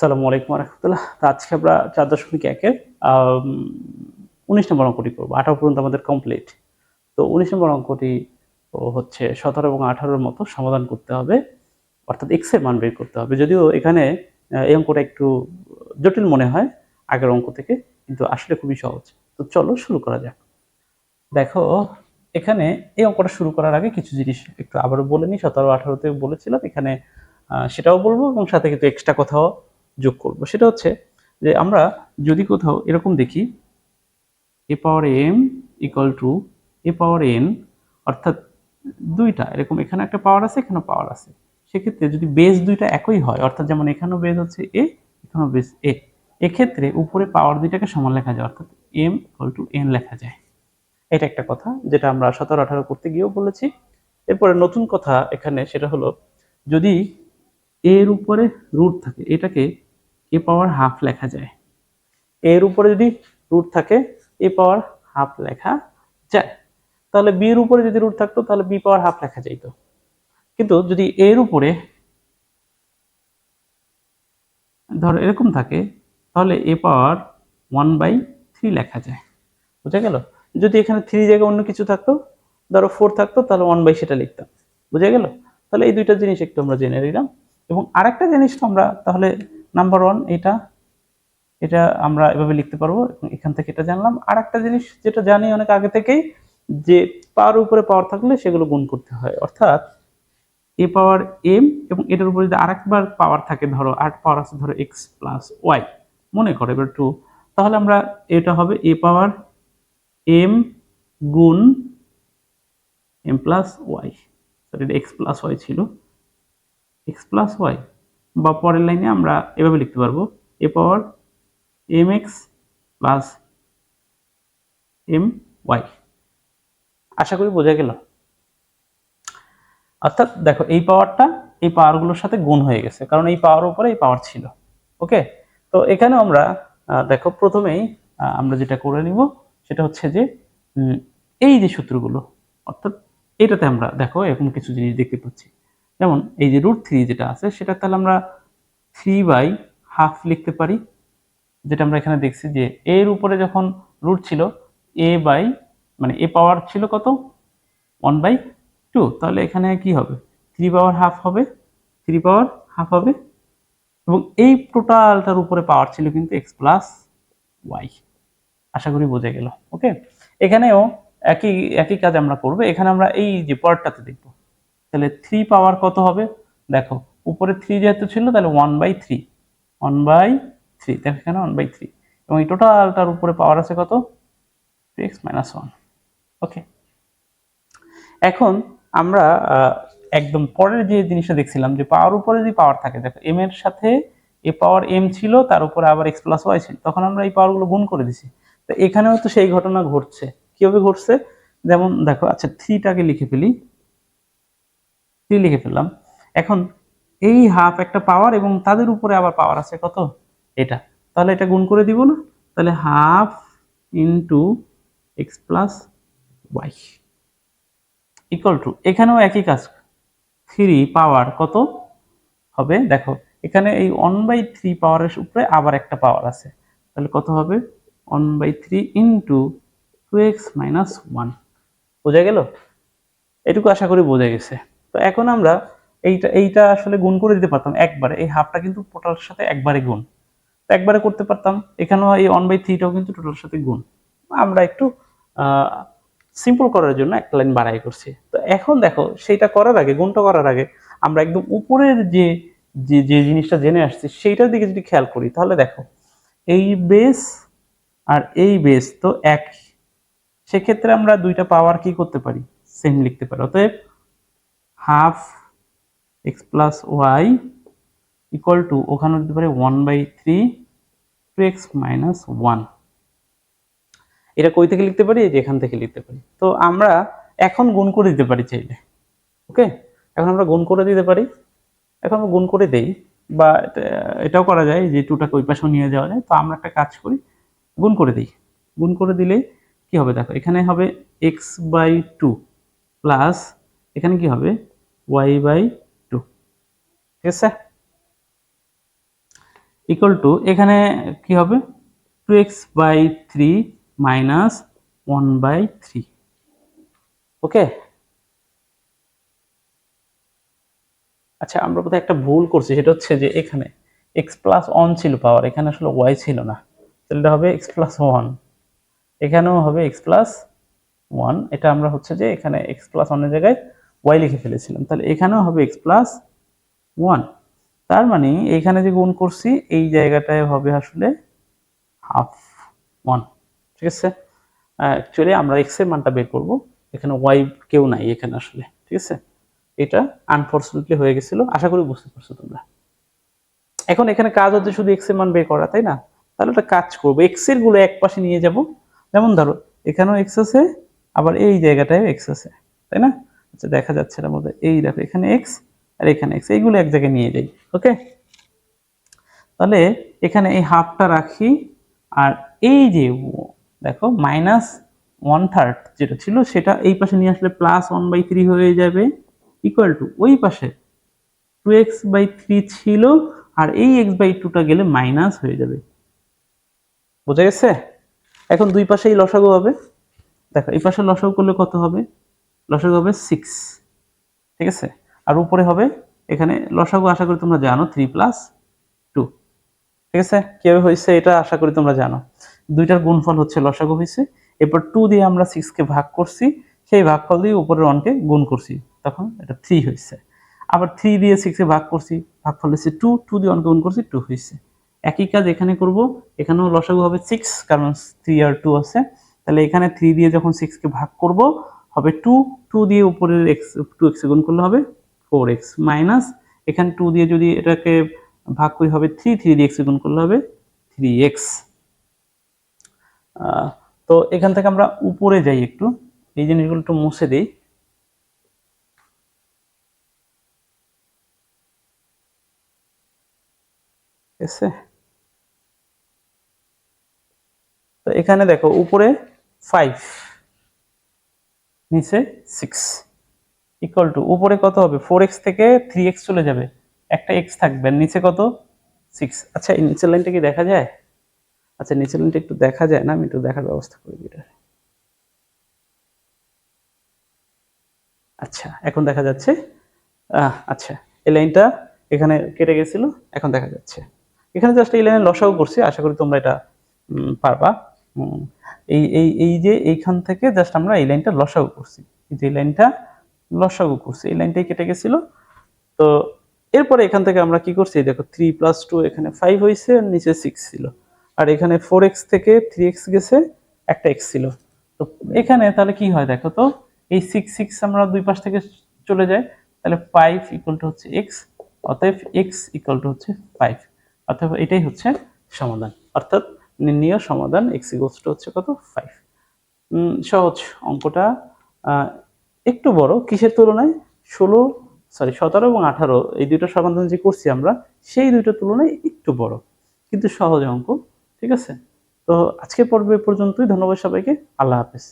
সালামু আলাইকুম রহমতুল্লাহ। তো আজকে আমরা চার দশমিক একের উনিশ নম্বর অঙ্কটি করব। আঠারো পর্যন্ত আমাদের কমপ্লিট তো উনিশ নম্বর অঙ্কটি হচ্ছে সতেরো এবং আঠারোর মতো সমাধান করতে হবে। অর্থাৎ এক্সের মান বের করতে হবে। যদিও এখানে এই অঙ্কটা একটু জটিল মনে হয় আগের অঙ্ক থেকে, কিন্তু আসলে খুবই সহজ। তো চলো শুরু করা যাক। দেখো, এখানে এই অঙ্কটা শুরু করার আগে কিছু জিনিস একটু আবারও বলে নিই। সতেরো আঠারোতে বলেছিলাম। এখানে সেটাও বলব এবং সাথে কিন্তু এক্সট্রা কথাও যোগ করব। সেটা হচ্ছে যে আমরা যদি কোথাও এরকম দেখি a power m equal to a power n অর্থাৎ দুইটা, এরকম এখানে একটা পাওয়ার আছে এখানে পাওয়ার আছে। সেক্ষেত্রে যদি বেস দুইটা একই হয়, অর্থাৎ যেমন এখানেও বেস হচ্ছে এ এখানেও বেস এ এক্ষেত্রে উপরে পাওয়ার দুইটাকে সমান লেখা যায়, অর্থাৎ এম ইকুয়াল টু এন লেখা যায়। এটা একটা কথা যেটা আমরা সতেরো আঠারো করতে গিয়েও বলেছি। এরপরে নতুন কথা এখানে সেটা হলো, যদি এর উপরে রুট থাকে, এটাকে এ পাওয়ার হাফ লেখা যায়। এর উপরে যদি রুট থাকে, এ পাওয়ার হাফ লেখা যায়। তাহলে বি এর উপরে যদি রুট থাকতো, তাহলে বি পাওয়ার হাফ লেখা যাইত। কিন্তু যদি এর উপরে ধরো এরকম থাকে, তাহলে a power one by three লেখা যায়। বুঝা গেল? যদি এখানে থ্রি জায়গায় অন্য কিছু থাকতো, ধরো ফোর থাকতো, তাহলে ওয়ান বাই সেটা লিখতাম। বুঝা গেল? তাহলে এই দুইটা জিনিস একটু আমরা জেনে নিলাম। এবং আরেকটা জিনিস আমরা তাহলে নাম্বার ওয়ান এটা এটা আমরা এভাবে লিখতে পারব এখান থেকে এটা জানলাম। আর একটা জিনিস যেটা জানি অনেক আগে থেকেই, যে পাওয়ার উপরে পাওয়ার থাকলে সেগুলো গুণ করতে হয়। অর্থাৎ, এ পাওয়ার এম এবং এটার উপরে যদি আরেকবার পাওয়ার থাকে, ধরো আট পাওয়ার আছে, ধরো এক্স প্লাস ওয়াই মনে করো এবার টু তাহলে আমরা এটা হবে এ পাওয়ার এম গুণ m plus y sorry x plus y ছিল। এক্স প্লাস ওয়াই বা পরের লাইনে আমরা এভাবে লিখতে পারব। A power m x plus m y আশা করি বোঝা গেল। অর্থাৎ দেখো, এই পাওয়ারটা এই পাওয়ারগুলোর সাথে গুণ হয়ে গেছে, কারণ এই পাওয়ার উপরে এই পাওয়ার ছিল। ওকে? তো এখানে আমরা দেখো, প্রথমেই আমরা যেটা করে নিব সেটা হচ্ছে যে এই যে সূত্রগুলো, অর্থাৎ এটাতে আমরা, দেখো, এরকম কিছু জিনিস দেখতে পাচ্ছি। যেমন এই যে রুট থ্রি যেটা আছে, সেটা তাহলে আমরা থ্রি বাই হাফ লিখতে পারি। যেটা আমরা এখানে দেখছি যে এর উপরে যখন রুট ছিল এ বাই মানে এ পাওয়ার ছিল কত? ওয়ান বাই টু তাহলে এখানে কি হবে? থ্রি পাওয়ার হাফ হবে। থ্রি পাওয়ার হাফ হবে। এবং এই টোটালটার উপরে পাওয়ার ছিল কিন্তু এক্স প্লাস ওয়াই আশা করি বোঝা গেল। ওকে এখানেও একই একই কাজ আমরা করব। এখানে আমরা এই যে পরেরটাতে দেখব। তাহলে থ্রি পাওয়ার কত হবে? দেখো, উপরে থ্রি যেহেতু ছিল, তাহলে one by three one by three দেখো এখানে ওয়ান বাই থ্রি এবং এই টোটালটার উপরে পাওয়ার আছে কত? এক্স মাইনাস ওয়ান ওকে এখন আমরা একদম পরের যে জিনিসটা দেখছিলাম, যে পাওয়ার উপরে যদি পাওয়ার থাকে, দেখো এম এর সাথে এ পাওয়ার এম ছিল, তার উপরে আবার এক্স প্লাস ওয়াই ছিল, তখন আমরা এই পাওয়ারগুলো গুণ করে দিছি। তো এখানেও তো সেই ঘটনা ঘটছে। কীভাবে ঘটছে? যেমন দেখো আচ্ছা থ্রিটাকে লিখে ফেলি। থ্রি লিখে ফেললাম। এখন এই হাফ একটা পাওয়ার এবং তাদের উপরে আবার পাওয়ার আছে কত? এটা। তাহলে এটা গুণ করে দিব না? তাহলে half into x plus y equal to এখানেও একই কাজ। থ্রি পাওয়ার কত? হবে, দেখো, এখানে এই ওয়ান বাই থ্রি পাওয়ারের উপরে আবার একটা পাওয়ার আছে। তাহলে কত হবে? One by three into two x minus one বোঝা গেল? এটুকু আশা করি বোঝা গেছে। তো এখন আমরা এইটা এইটা আসলে গুণ করে দিতে পারতাম একবারে। এই হাফটা কিন্তু টোটালের সাথে একবারে গুণ। তো একবারে করতে পারতাম। এখানেও এই ওয়ান বাই থ্রিটাও কিন্তু টোটালের সাথে গুণ। আমরা একটু সিম্পল করার জন্য একটা লাইন বাড়াই করছি। তো এখন দেখো, সেইটা করার আগে, গুণটা করার আগে আমরা একদম উপরের যে যে যে জিনিসটা জেনে আসছি, সেইটার দিকে যদি খেয়াল করি, তাহলে দেখো, এই বেস আর এই বেস তো এক সেক্ষেত্রে আমরা দুইটা পাওয়ার কি করতে পারি? সেম লিখতে পারি। অতএব half x plus y equal to ওখানে দিতে পারি one by three two x minus one এটা কই থেকে লিখতে পারি? এখান থেকে লিখতে পারি। তো আমরা এখন গুণ করে দিতে পারি চাইলে। ওকে? এখন আমরা গুণ করে দিতে পারি। এখন গুণ করে দেই। বা এটা- এটাও করা যায় যে টুটাকে ওই পাশেও নিয়ে যাওয়া যায়। তো আমরা একটা কাজ করি, গুণ করে দিই। গুণ করে দিলে কি হবে? দেখো, এখানে হবে এক্স বাই টু প্লাস এখানে কি হবে? ওয়াই বাই টু ঠিক আছে? ইকুয়াল টু এখানে কি হবে? Two x by three minus one by three okay আচ্ছা আমরা কোথায় একটা ভুল করছি, সেটা হচ্ছে যে এখানে এক্স প্লাস ওয়ান ছিল পাওয়ার এখানে আসলে ওয়াই ছিল না। তাহলে এটা হবে এক্স প্লাস ওয়ান এখানেও হবে এক্স প্লাস ওয়ান এটা আমরা হচ্ছে যে এখানে এক্স প্লাস ওয়ানের জায়গায় ওয়াই লিখে ফেলেছিলাম, তাহলে এখানেও হবে এক্স প্লাস ওয়ান তার মানে এইখানে যে গুণ করছি, এই জায়গাটায় হবে আসলে হাফ ওয়ান ঠিক আছে? অ্যাকচুয়ালি আমরা এক্সের মানটা বের করব, এখানে ওয়াই কেউ নাই এখানে আসলে, ঠিক আছে? এটা আনফর্চুনেটলি হয়ে গেছিল, আশা করি বুঝতে পারছ তোমরা। এখন এখানে কাজ হচ্ছে শুধু এক্সের মান বের করা, তাই না? তাহলে একটা কাজ করব এক্সেরগুলো এক পাশে নিয়ে যাব, যেমন ধরো, এখানেও এক্স আছে, আবার এই জায়গাটায় এক্স আছে, তাই না? আচ্ছা দেখা যাচ্ছে এর মধ্যে এই দেখো, এখানে এক্স আর এখানে এক্স এইগুলো এক জায়গায় নিয়ে যাই ওকে তাহলে এখানে এই হাফটা রাখি, আর এই যে দেখো মাইনাস ওয়ান থার্ড যেটা ছিল, সেটা এই পাশে নিয়ে আসলে প্লাস ওয়ান বাই থ্রি হয়ে যাবে ইকুয়াল টু ওই পাশে টু এক্স বাই থ্রি ছিল, আর এই এক্স বাই টুটা গেলে মাইনাস হয়ে যাবে। বোঝা গেছে? এখন দুই পাশেই লসাগু হবে। দেখো, এই পাশে লসাগু করলে কত হবে? লসাগু হবে সিক্স ঠিক আছে? আর উপরে হবে, এখানে লসাগু আশা করি তোমরা জানো থ্রি প্লাস টু ঠিক আছে? কীভাবে হয়েছে এটা আশা করি তোমরা জানো। দুইটার গুণফল হচ্ছে লসাগু হয়েছে, এরপর টু দিয়ে আমরা সিক্সকে ভাগ করছি, সেই ভাগফল দিয়ে উপরের ওয়ানকে গুণ করছি, তখন এটা থ্রি হয়েছে। আবার থ্রি দিয়ে সিক্সে ভাগ করছি, ভাগফল হয়েছে টু টু দিয়ে ওয়ানকে গুণ করছি টু হয়েছে। একই কাজ এখানে করব, এখানেও লসাগু হবে সিক্স কারণ থ্রি আর টু আছে, তাহলে এখানে থ্রি দিয়ে যখন সিক্সকে ভাগ করব, হবে টু টু দিয়ে উপরের এক্স টু এক্স গুণ করলে হবে ফোর এক্স মাইনাস এখানে টু দিয়ে যদি এটাকে ভাগ করি হবে থ্রি থ্রি দিয়ে এক্স গুণ করলে হবে থ্রি এক্স তো এখান থেকে আমরা উপরে যাই একটু, এই জিনিসগুলো একটু মুছে দিই। আছে? তো এখানে দেখো, উপরে ফাইভ নিচে সিক্স ইকুয়াল টু উপরে কত হবে? ফোর এক্স থেকে থ্রি এক্স চলে যাবে। একটা এক্স থাকবে। নিচে কত? সিক্স আচ্ছা এই নিচের লাইনটা কি দেখা যায়? আচ্ছা নিচের লাইনটা একটু দেখা যায় না? আমি একটু দেখার ব্যবস্থা করি এটা। আচ্ছা এখন দেখা যাচ্ছে। আচ্ছা এই লাইনটা এখানে কেটে গেছিল, এখন দেখা যাচ্ছে। এখানে জাস্ট এই লাইনে লসাও করছি। আশা করি তোমরা এটা পারবা। এই এই এই যে এইখান থেকে জাস্ট আমরা এই লাইনটা লসাগু করছি। যে লাইনটা লসাগু করছি, এই লাইনটাই কেটে গেছিল। তো এরপরে এখান থেকে আমরা কি করছি? দেখো থ্রি প্লাস টু এখানে ফাইভ হয়েছে আর নিচে সিক্স ছিল। আর এখানে ফোর এক্স থেকে থ্রি এক্স গেছে, একটা এক্স ছিল। তো এখানে তাহলে কি হয় দেখো তো? এই সিক্স সিক্স আমরা দুই পাশ থেকে চলে যাই, তাহলে ফাইভ ইকুয়াল টু হচ্ছে এক্স অতএব এক্স ইকুয়াল টু হচ্ছে ফাইভ অর্থাৎ এটাই হচ্ছে সমাধান। অর্থাৎ নির্ণীয় সমাধান এক্স ইকুয়ালস টু হচ্ছে কত? ফাইভ সহজ অঙ্কটা একটু বড়, কিসের তুলনায়? ষোলো সরি সতেরো এবং আঠারো, এই দুটো সমাধান যে করছি আমরা, সেই দুটো তুলনায় একটু বড়, কিন্তু সহজ অঙ্ক, ঠিক আছে? তো আজকে পর্বে পর্যন্তই, ধন্যবাদ সবাইকে, আল্লাহ হাফেজ।